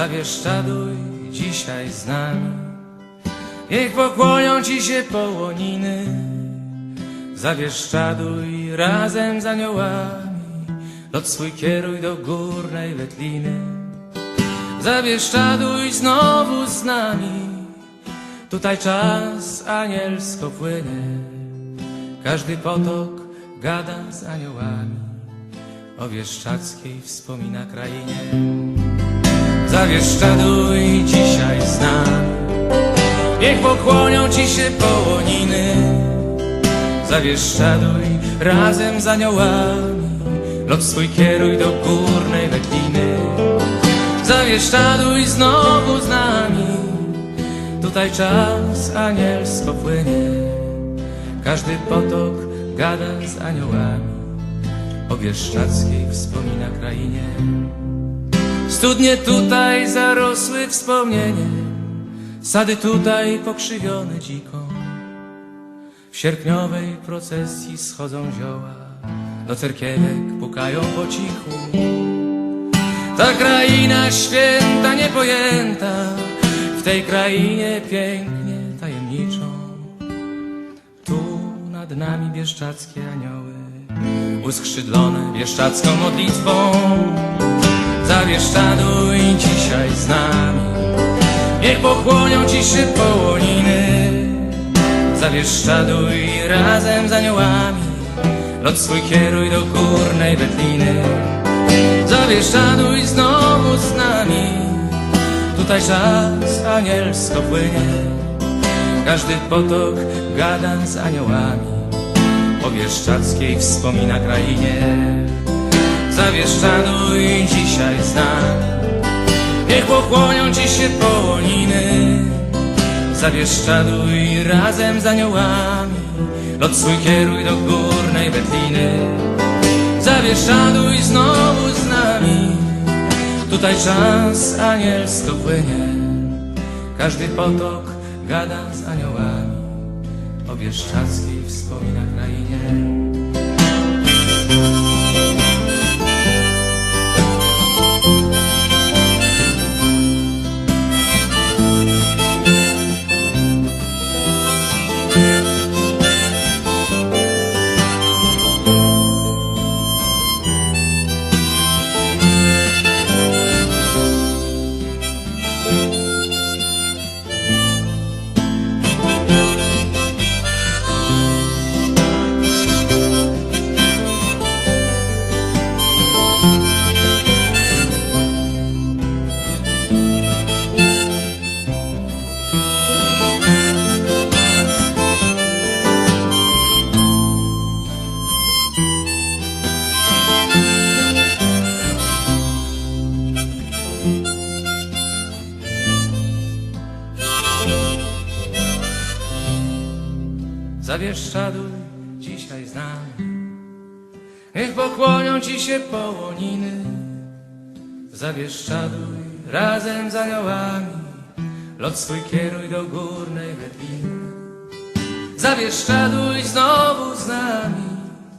Zawieszczaduj dzisiaj z nami. Niech pokłonią ci się połoniny. Zawieszczaduj razem z aniołami. Lot swój kieruj do górnej Wetliny. Zawieszczaduj znowu z nami. Tutaj czas anielsko płynie. Każdy potok gada z aniołami. O Wieszczackiej wspomina krainie Zawieszczaduj dzisiaj z nami Niech pokłonią ci się połoniny. Zawieszczaduj razem z aniołami. Lot swój kieruj do górnej Wetliny Zawieszczaduj znowu z nami. Tutaj czas anielsko płynie. Każdy potok gada z aniołami. O Wieszczackiej wspomina krainie Studnie tutaj zarosły wspomnieniem Sady tutaj pokrzywione dziką. W sierpniowej procesji schodzą zioła Do cerkiewek pukają po cichu. Ta kraina święta niepojęta W tej krainie pięknie tajemniczą. Tu nad nami bieszczackie anioły Uskrzydlone bieszczacką modlitwą Zawieszczaduj dzisiaj z nami. Niech pokłonią ci się połoniny Zawieszczaduj razem z aniołami. Lot swój kieruj do górnej Wetliny Zawieszczaduj znowu z nami. Tutaj czas anielsko płynie. Każdy potok gada z aniołami. O Wieszczackiej wspomina krainie. Zawieszczaduj dzisiaj z nami Niech pokłonią ci się połoniny Zawieszczaduj razem z aniołami. Lot swój kieruj do górnej Wetliny Zawieszczaduj znowu z nami. Tutaj czas anielsko płynie Każdy potok gada z aniołami. O Wieszczackiej wspomina krainie Zawieszczaduj dzisiaj z nami Niech pokłonią ci się połoniny. Zawieszczaduj razem z aniołami. Lot swój kieruj do górnej Wetliny Zawieszczaduj znowu z nami